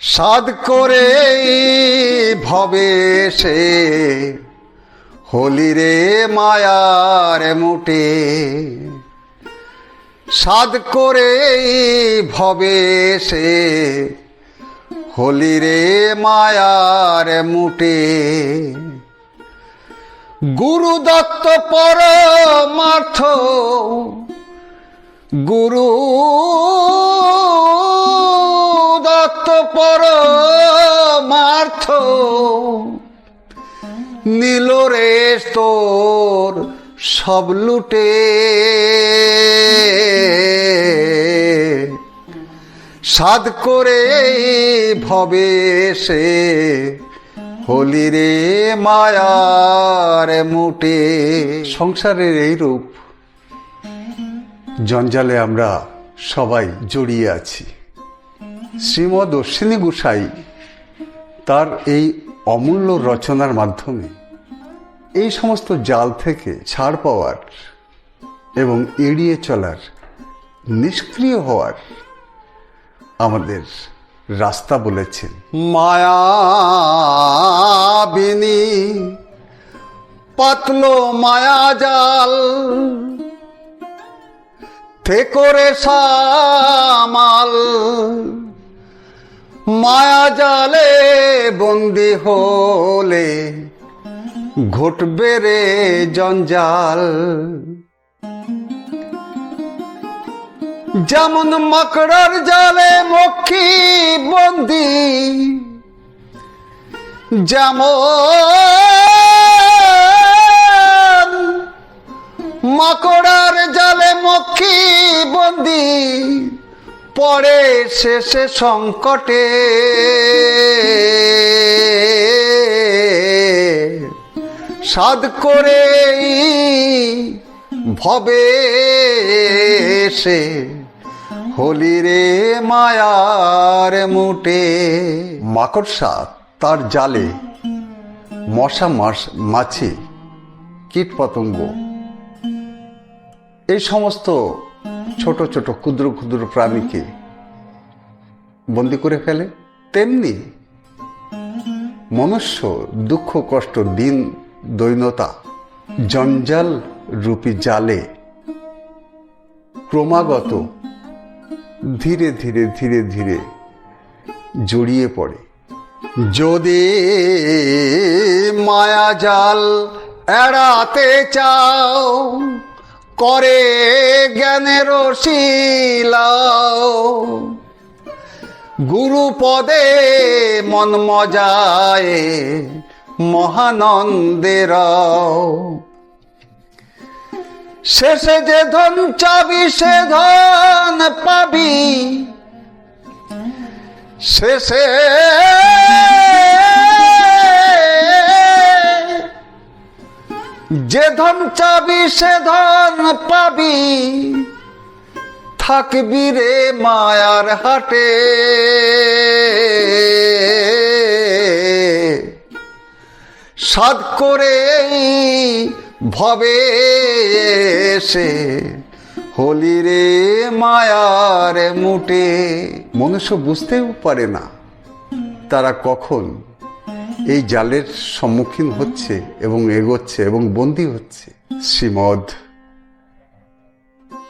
সাদ করে ভবে সে। হোলি রে মায়ার মুটে। সাদ করে ভবে সে। হোলি রে মায়ার মুটে। গুরু দত্ত পরমার্থ। গুরু পরমার্থ নীল রে তোর সব লুটে। সাদ করে ভবে সে হোলি রে মায়ার মুটে। সংসারের এই রূপ, জঞ্জালে আমরা সবাই জড়িয়ে আছি। শ্রীমদ অশ্বিনী গোসাই তার এই অমূল্য রচনার মাধ্যমে এই সমস্ত জাল থেকে ছাড় পাওয়ার এবং এড়িয়ে চলার, নিষ্ক্রিয় হওয়ার আমাদের রাস্তা বলেছেন। মায়াবিনী পাতলো মায়া জাল করে সামাল। মায়া জালে বন্দি হলে ঘটবে রে জঞ্জাল। যেমন মকড়ার জালে মক্ষী বন্দি, যেমন মকড়ার জালে মক্ষী বন্দি। পরে শেষে সংকটে। সাদ করে ভবে সে, হোলি রে মায়ার মুটে। মাকড়সা তার জালে, মশা মাস মাছি কীট পতঙ্গ এই সমস্ত ছোট ছোট ক্ষুদ্র ক্ষুদ্র প্রাণীকে বন্দি করে ফেলে। তেমনি মনুষ্য দুঃখ, কষ্ট, দিন, দৈনতা, জঞ্জাল রূপী জালে ক্রমাগত ধীরে ধীরে ধীরে ধীরে জড়িয়ে পড়ে। যদি মায়া জাল এড়াতে চাও করে জ্ঞানের শিলাও। গুরু পদে মন মজায় মহানন্দের শেষে যে ধন চাবি, সে ধন পাবি। শেষে যে ধন চাবি, সে ধন পাবি। থাকবি রে মায়ার হাটে। সাদ করে ভবে সে, হোলি রে মায়ার মুটে। মনুষ্য বুঝতেও পারে না তারা কখন এই জালের সম্মুখীন হচ্ছে এবং এগোচ্ছে এবং বন্দী হচ্ছে শ্রীমদ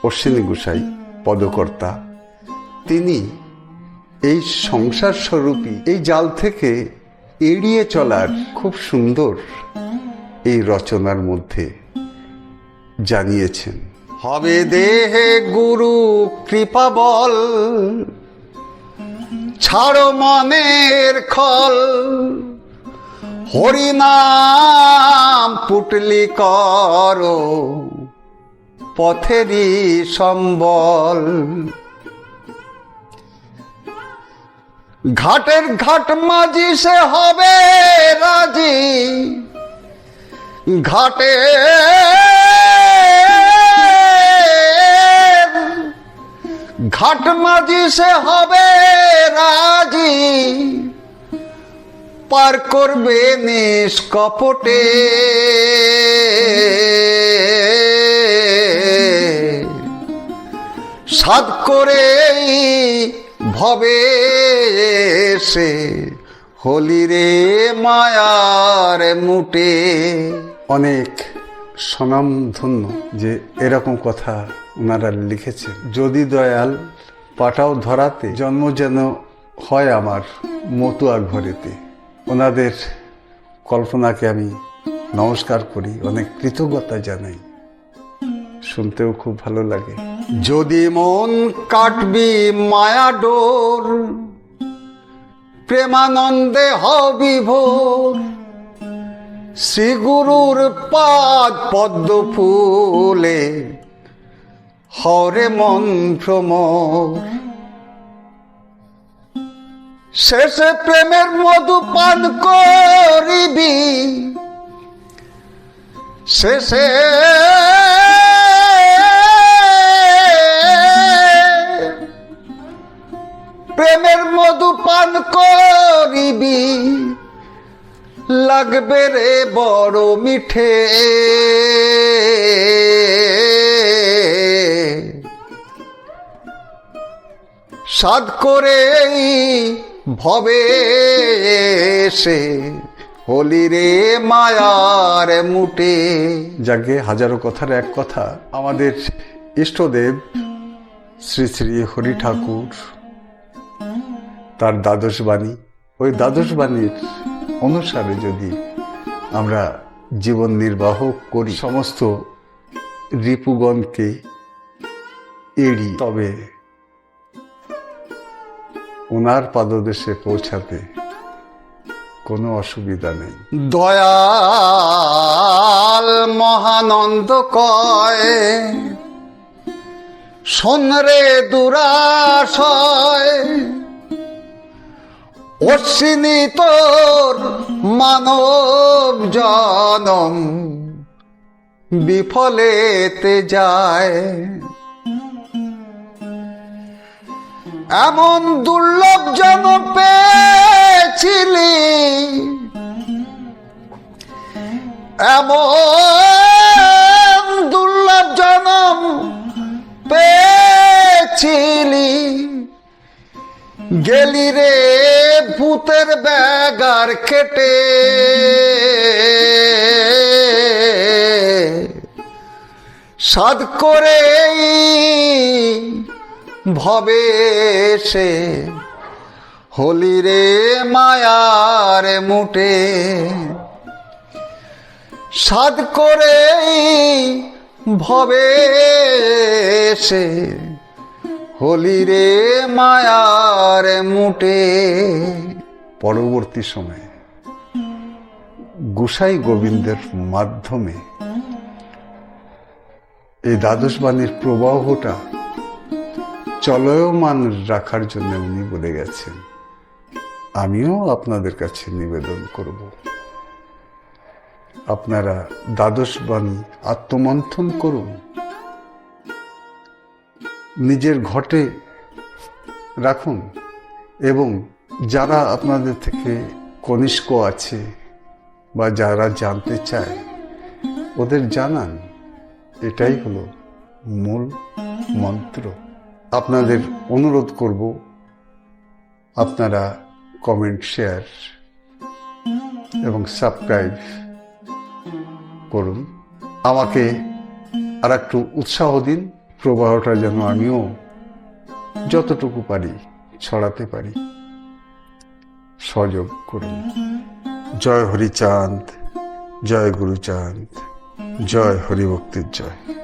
অশ্বিনী গোসাই, পদকর্তা। তিনি এই সংসার স্বরূপী, এই জাল থেকে এড়িয়ে চলার খুব সুন্দর এই রচনার মধ্যে জানিয়েছেন। হবে দেহে গুরু কৃপা বল ছাড়ো মনের খল। হরিনাম পুটলি করো, পথেরই সম্বল। ঘাটের ঘাট মাঝি সে হবে রাজি, ঘাটে ঘাট মাঝি সে হবে রাজি। পার করবে নিষ্কপটে সাদ করে ভবে সে, হলি রে মায়ার মুটে। অনেক স্বনামধন্য যে এরকম কথা ওনারা লিখেছে যদি দয়াল পাটাও ধরাতে, জন্ম যেন হয় আমার মতুয়া ঘরেতে। ওনাদের কল্পনাকে আমি নমস্কার করি, অনেক কৃতজ্ঞতা জানাই। শুনতেও খুব ভালো লাগে। যদি মন কাটবি মায়া ডোর, প্রেমানন্দে হবি ভোর। শ্রীগুরুর পাদ পদ্ম ফুলে হরে মন ভ্রমর। শেষে প্রেমের মধু পান করিবি। শেষে প্রেমের মধু পান করিবি। লাগবে রে বড় মিঠে। সাদ করে ভবে সে হলি রে মায়ার মুটে। যাকে হাজারো কথার এক কথা, আমাদের ইষ্টদেব শ্রী শ্রী হরি ঠাকুর, তার দ্বাদশ বাণী ওই দ্বাদশ বাণীর অনুসারে যদি আমরা জীবন নির্বাহ করি, সমস্ত রিপুগণকে এড়ি তবে ওনার পাদদেশে পৌঁছাতে কোনো অসুবিধা নেই। দয়াল মহানন্দ কয় সন্রে দুরাশয়, অশ্বিনী তোর মানব জনম বিফলেতে যায়। এমন দুর্লভ জন পেয়েছিলি। এমন দুর্লভ জনম পেয়েছিলি। গেলি রে ভূতের ব্যাগার কেটে সাদ করে ভবে সে। হলি রে মায়ার মুটে। সাদ করে ভবে সে। হলি রে মায়ার মুটে। পরবর্তী সময়ে গুসাই গোবিন্দের মাধ্যমে এই দ্বাদশ বাণীর প্রবাহটা চলয়মান রাখার জন্য উনি বলে গেছেন, আমিও আপনাদের কাছে নিবেদন করব। আপনারা দ্বাদশ বাণী আত্মমন্থন করুন। নিজের ঘটে রাখুন এবং যারা আপনাদের থেকে কনিষ্ক আছে বা যারা জানতে চায়, ওদের জানান। এটাই হলো মূল মন্ত্র। আপনাদের অনুরোধ করব, আপনারা কমেন্ট শেয়ার এবং সাবস্ক্রাইব করুন। আমাকে আর একটু উৎসাহ দিন, প্রবাহটা যেন আমিও যতটুকু পারি ছড়াতে পারি। সহযোগ করুন। জয় হরিচাঁদ, জয় গুরুচাঁদ, জয় হরিভক্তির জয়।